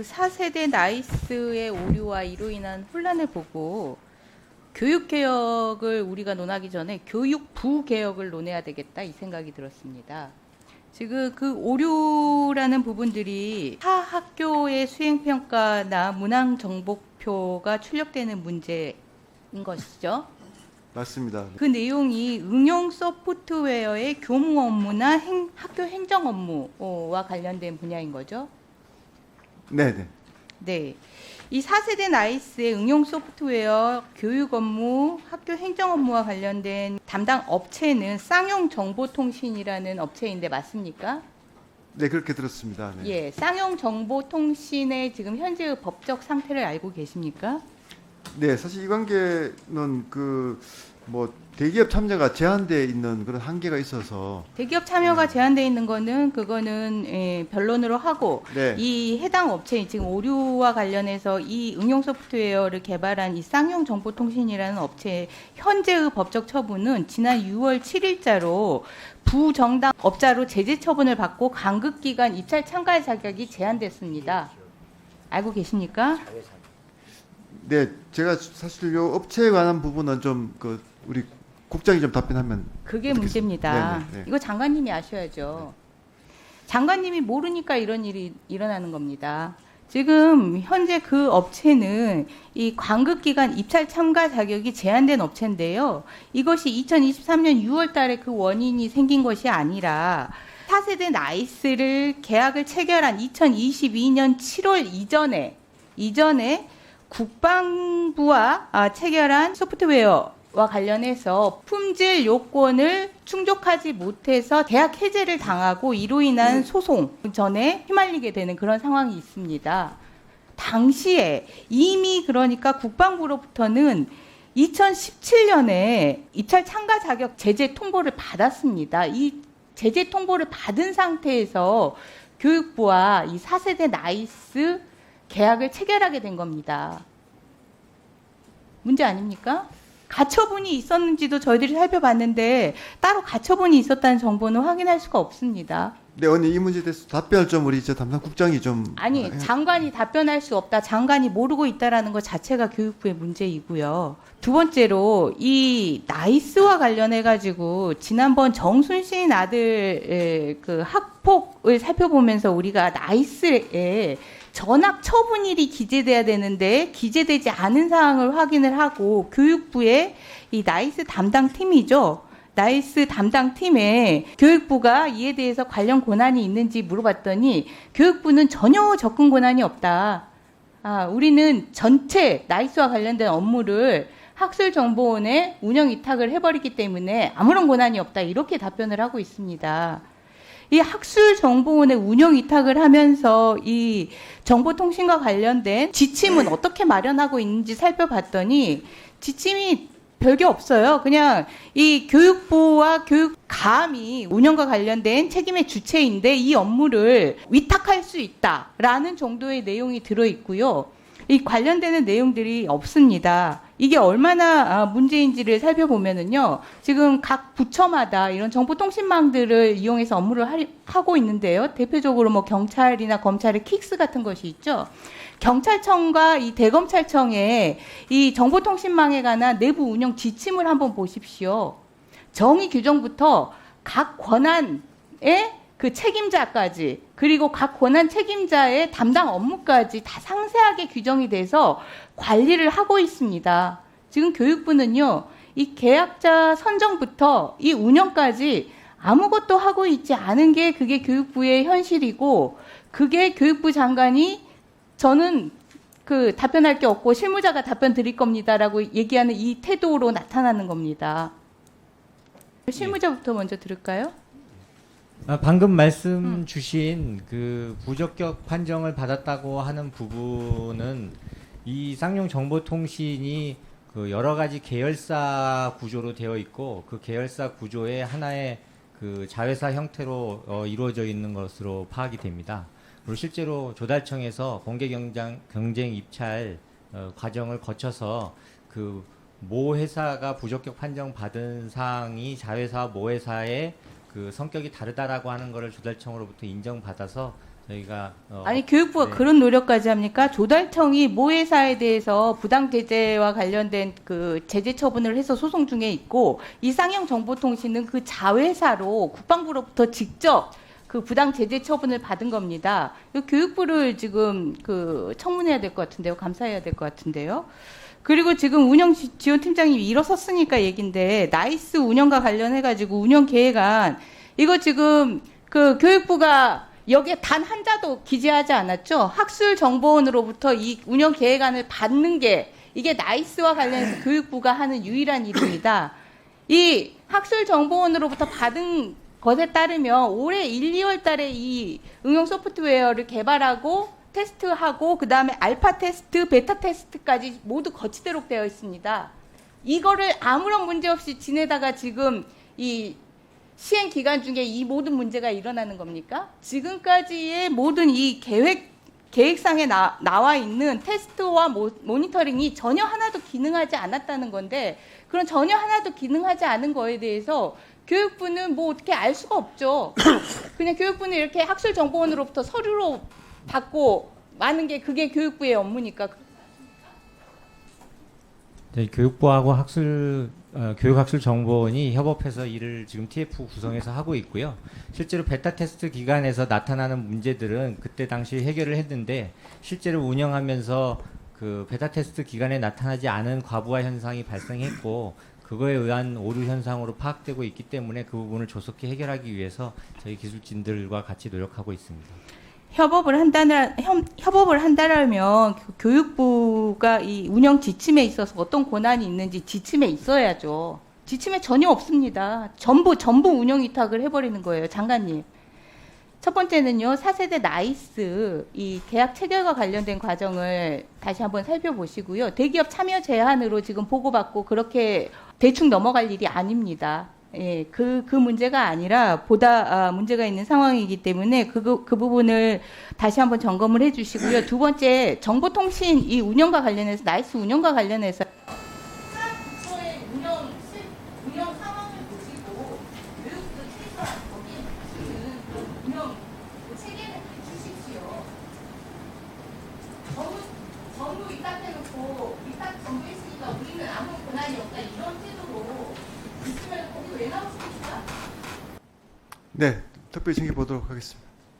그 4세대 나이스의 오류와 이로 인한 혼란을 보고 교육 개혁을 우리가 논하기 전에 교육부 개혁을 논해야 되겠다 이 생각이 들었습니다. 지금 그 오류라는 부분들이 타 학교의 수행 평가나 문항 정보표가 출력되는 문제인 것이죠. 맞습니다. 그 내용이 응용 소프트웨어의 교무 업무나 행- 학교 행정 업무와 관련된 분야인 거죠. 네, 네. 네. 이 4세대 나이스의 응용 소프트웨어 교육 업무, 학교 행정 업무와 관련된 담당 업체는 쌍용 정보통신이라는 업체인데 맞습니까? 네, 그렇게 들었습니다. 네. 예. 쌍용 정보통신의 지금 현재의 법적 상태를 알고 계십니까? 네, 사실 이 관계는 그 뭐 대기업 참여가 제한돼 있는 그런 한계가 있어서 대기업 참여가 제한되어 있는 거는 그거는 예, 변론으로 하고 네. 이 해당 업체 지금 오류와 관련해서 이 응용 소프트웨어를 개발한 이 쌍용 정보통신이라는 업체의 현재의 법적 처분은 지난 6월 7일자로 부정당 업자로 제재 처분을 받고 간급 기간 입찰 참가 자격이 제한됐습니다. 알고 계십니까? 네, 제가 사실 요 업체에 관한 부분은 좀 그 우리 국장이 좀 답변하면 그게 문제입니다. 네, 네, 네. 이거 장관님이 아셔야죠. 장관님이 모르니까 이런 일이 일어나는 겁니다. 지금 현재 그 업체는 이 관급 기간 입찰 참가 자격이 제한된 업체인데요. 이것이 2023년 6월 달에 그 원인이 생긴 것이 아니라 4세대 나이스를 계약을 체결한 2022년 7월 이전에 이전에 국방부와 아, 체결한 소프트웨어 와 관련해서 품질 요건을 충족하지 못해서 계약 해제를 당하고 이로 인한 소송 전에 휘말리게 되는 그런 상황이 있습니다. 당시에 이미 그러니까 국방부로부터는 2017년에 입찰 참가 자격 제재 통보를 받았습니다. 이 제재 통보를 받은 상태에서 교육부와 이 4세대 나이스 계약을 체결하게 된 겁니다. 문제 아닙니까? 가처분이 있었는지도 저희들이 살펴봤는데 따로 가처분이 있었다는 정보는 확인할 수가 없습니다. 네, 언니 이 문제에 대해서 답변을 좀 우리 저 담당 국장이 좀 아니 해- 장관이 답변할 수 없다. 장관이 모르고 있다라는 것 자체가 교육부의 문제이고요. 두 번째로 이 나이스와 관련해 가지고 지난번 정순신 아들 그 학폭을 살펴보면서 우리가 나이스에 전학 처분일이 기재돼야 되는데 기재되지 않은 사항을 확인을 하고 교육부의 이 나이스 담당 팀이죠. 나이스 담당 팀에 교육부가 이에 대해서 관련 권한이 있는지 물어봤더니 교육부는 전혀 접근 권한이 없다. 아, 우리는 전체 나이스와 관련된 업무를 학술정보원에 운영 위탁을 해버리기 때문에 아무런 권한이 없다. 이렇게 답변을 하고 있습니다. 이 학술 정보원에 운영 위탁을 하면서 이 정보통신과 관련된 지침은 어떻게 마련하고 있는지 살펴봤더니 지침이 별게 없어요. 그냥 이 교육부와 교육감이 운영과 관련된 책임의 주체인데 이 업무를 위탁할 수 있다라는 정도의 내용이 들어 있고요. 이 관련되는 내용들이 없습니다. 이게 얼마나 아, 문제인지를 살펴보면은요. 지금 각 부처마다 이런 정보통신망들을 이용해서 업무를 하고 있는데요. 대표적으로 뭐 경찰이나 검찰의 킥스 같은 것이 있죠. 경찰청과 이 대검찰청의 이 정보통신망에 관한 내부 운영 지침을 한번 보십시오. 정의 규정부터 각 권한의 그 책임자까지 그리고 각 권한 책임자의 담당 업무까지 다 상세하게 규정이 돼서 관리를 하고 있습니다. 지금 교육부는요, 이 계약자 선정부터 이 운영까지 아무것도 하고 있지 않은 게 그게 교육부의 현실이고, 그게 교육부 장관이 저는 그 답변할 게 없고 실무자가 답변 드릴 겁니다라고 얘기하는 이 태도로 나타나는 겁니다. 실무자부터 먼저 들을까요? 아, 방금 말씀 주신 그 부적격 판정을 받았다고 하는 부분은 이 쌍용 정보통신이 그 여러 가지 계열사 구조로 되어 있고 그 계열사 구조의 하나의 그 자회사 형태로 어, 이루어져 있는 것으로 파악이 됩니다. 그리고 실제로 조달청에서 공개 경쟁, 경쟁 입찰 어, 과정을 거쳐서 그 모 회사가 부적격 판정 받은 사항이 자회사 모 회사의 그 성격이 다르다라고 하는 것을 조달청으로부터 인정받아서 저희가 어, 아니 교육부가 네. 그런 노력까지 합니까? 조달청이 모 회사에 대해서 부당 제재와 관련된 그 제재 처분을 해서 소송 중에 있고 이상형 정보통신은 그 자회사로 국방부로부터 직접 그 부당 제재 처분을 받은 겁니다. 이 교육부를 지금 그 청문해야 될 것 같은데요. 감사해야 될 것 같은데요. 그리고 지금 운영 지- 지원 팀장님이 일어섰으니까 얘긴데 나이스 운영과 관련해 가지고 운영 계획안 이거 지금 그 교육부가 여기에 단 한 자도 기재하지 않았죠. 학술 정보원으로부터 이 운영 계획안을 받는 게 이게 나이스와 관련해서 교육부가 하는 유일한 일입니다. 이 학술 정보원으로부터 받은 것에 따르면 올해 1, 2월 달에 이 응용 소프트웨어를 개발하고 테스트하고 그 다음에 알파 테스트, 베타 테스트까지 모두 거치도록 되어 있습니다. 이거를 아무런 문제 없이 지내다가 지금 이 시행 기간 중에 이 모든 문제가 일어나는 겁니까? 지금까지의 모든 이 계획 계획상에 나, 나와 있는 테스트와 모, 모니터링이 전혀 하나도 기능하지 않았다는 건데 그런 전혀 하나도 기능하지 않은 거에 대해서 교육부는 뭐 어떻게 알 수가 없죠. 그냥 교육부는 이렇게 학술 정보원으로부터 서류로 받고 많은 게 그게 교육부의 업무니까 저희 교육부하고 학술 어, 교육학술정보원이 협업해서 일을 지금 TF 구성해서 하고 있고요. 실제로 베타 테스트 기간에서 나타나는 문제들은 그때 당시 해결을 했는데 실제로 운영하면서 그 베타 테스트 기간에 나타나지 않은 과부하 현상이 발생했고 그거에 의한 오류 현상으로 파악되고 있기 때문에 그 부분을 조속히 해결하기 위해서 저희 기술진들과 같이 노력하고 있습니다. 협업을 한다는 협, 협업을 한다라면 그 교육부가 이 운영 지침에 있어서 어떤 권한이 있는지 지침에 있어야죠. 지침에 전혀 없습니다. 전부 전부 운영 위탁을 해버리는 거예요, 장관님. 첫 번째는요, 4세대 나이스 이 계약 체결과 관련된 과정을 다시 한번 살펴보시고요. 대기업 참여 제한으로 지금 보고받고 그렇게 대충 넘어갈 일이 아닙니다. 예, 그, 그 문제가 아니라 보다 아, 문제가 있는 상황이기 때문에 그, 그, 그 부분을 다시 한번 점검을 해 주시고요. 두 번째, 정보통신 이 운영과 관련해서, 나이스 운영과 관련해서. 그그 전부 위탁해놓고, 위탁 전부 했으니까 우리는 아무 권한이 없다. 이런 태도로 네, 특별히 챙겨보도록 하겠습니다.